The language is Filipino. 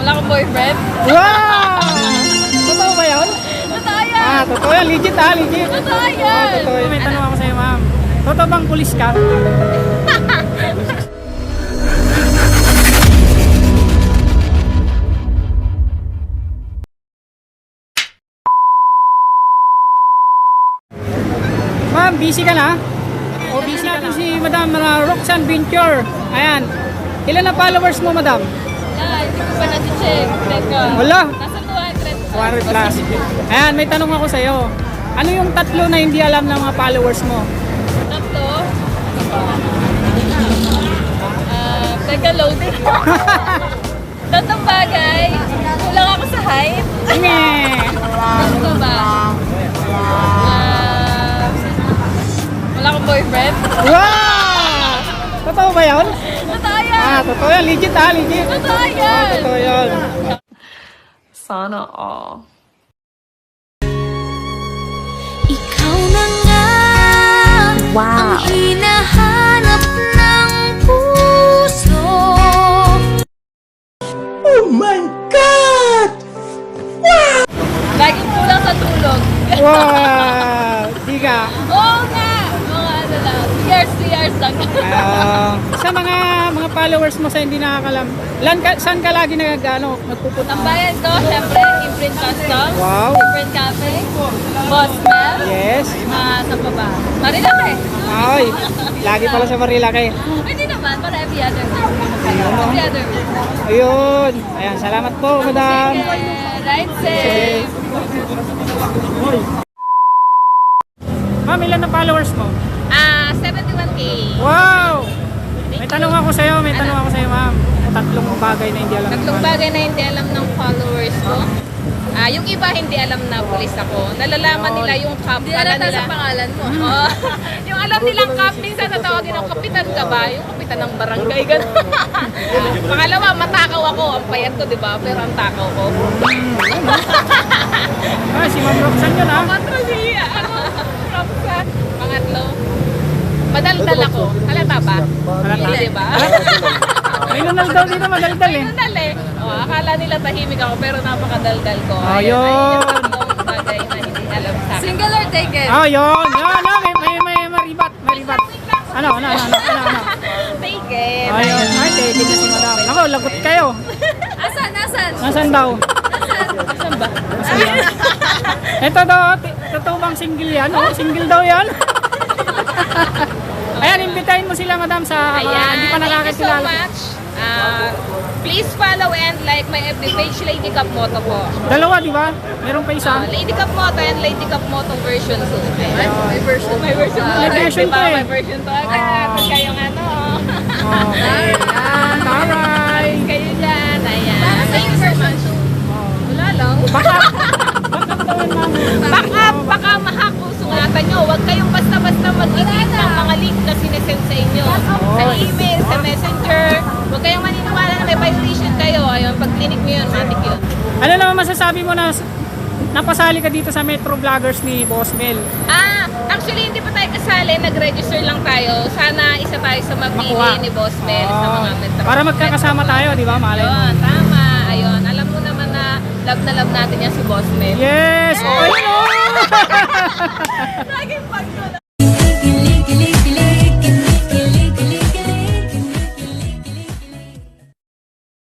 Wala kang boyfriend? Wow! Totoo ba yun? Totoo yan! Ah, totoo yan. Legit ha, legit. Totoo Ah, yan! totoo yan. May tanong ako sa'yo, ma'am. Totoo bang pulis ka? Ma'am, busy ka na? O busy natin si Madam uh, Roxanne Venture. Ayan. Ilan na followers mo, Madam? Ah, pa na-check. Teka. Wala. Nasa 200. 100 plus. Ayan, may tanong ako sa'yo. Ano yung tatlo na hindi alam ng mga followers mo? Tatlo. Ah, teka, loading. Tatlong bagay. Kulang ako sa height. Nge! Ano ba? Ah, wala akong boyfriend? Wow! Totoo ba yun? Totoo yan! Ah, totoo yan. Legit ha, legit. Totoo Ah, yan! Sana all. Ikaw na nga Ang hinahanap ng puso kulang sa tulog. Wow! Di ka. Oo nga! Mga ano lang. 3 years, 3 years lang. Ah, sa mga mga followers mo sa hindi nakakalam, lan ka, saan ka lagi nagano, nagpupunta? Ang bayan ko, syempre, Imprint Custom. Wow. Imprint Cafe. Boss Mel. Yes. Ah, sa pa ba? Marilaki. Ay, lagi pala sa Marilaki. Hindi naman, para every other week. Every other week. Ayun. Ayan, salamat po, madam. Sige, ride safe. Ma'am, ilan na followers mo? Ah, 71K. Wow! May tanong ako sa'yo, may tanong ako sa'yo, ma'am. Tatlong bagay na hindi alam. ng Tatlong bagay na hindi alam ng followers ko. Ah, yung iba hindi alam na pulis ako. Nalalaman nila yung cap. Hindi nila. sa pangalan mo. Oo. yung alam nilang cap, minsan natawagin ako, kapitan ka ba? Yung kapitan ng barangay, gano'n. Pangalawa, matakaw ako. Ang payat ko, di ba? Pero ang takaw ko. Ah, si Ma'am Roxanne yun, ha? Pangatlo si, ano, Roxanne. Madaldal ako. Halata ba? Halata. Hindi, di ba? May nunal daw dito, madaldal eh. Ayun eh. Oh, akala nila tahimik ako pero napakadaldal ko. Ayun. Ayun, yung bagay na hindi alam sa akin. Single or taken? Ah, yun. Yun, no, may, may, may maribat, maribat. Ano, ano, ano, ano, ano, ano. Taken. Ayun, ay, teke na si madam. Ako, lagot kayo. Asan? Asan? Nasaan daw? Asan ba? Ito daw, totoo bang single yan? Oh, single daw yan. Ayan, imbitahin mo sila, madam, sa mga Ayan. hindi pa Thank you so nakakakilala. much. Ah, please follow and like my FB page, Lady Cup Moto po. Dalawa, di ba? Meron pa isa. Ah, Lady Cup Moto and Lady Cup Moto version 2. May version. May version. May version Diba? to eh. May version to. Agad. Kayong ano. Okay. Ayan, alright. Kayo dyan. Ayan. Thank you so much. Wala lang. Baka, baka mahakusungatan nyo. Huwag kayong basta-basta mag-click ng mga link na sinesend sa inyo. Sa email, sa messenger. Huwag kayong maniniwala na may violation kayo. Ayun, pag clinic nyo yun, matik yun. Ano naman masasabi mo na napasali ka dito sa Metro Vloggers ni Boss Mel? Ah, actually hindi pa tayo kasali, nag-register lang tayo. Sana isa tayo sa mapili Makuha. ni Boss Mel sa Oo. mga metro. Para magkakasama tayo, di ba? Malay mo. Ayun, tama. Ayun, alam mo naman na love na love natin yan si Boss Mel. Yes! Oh, ayun oh! Laging pag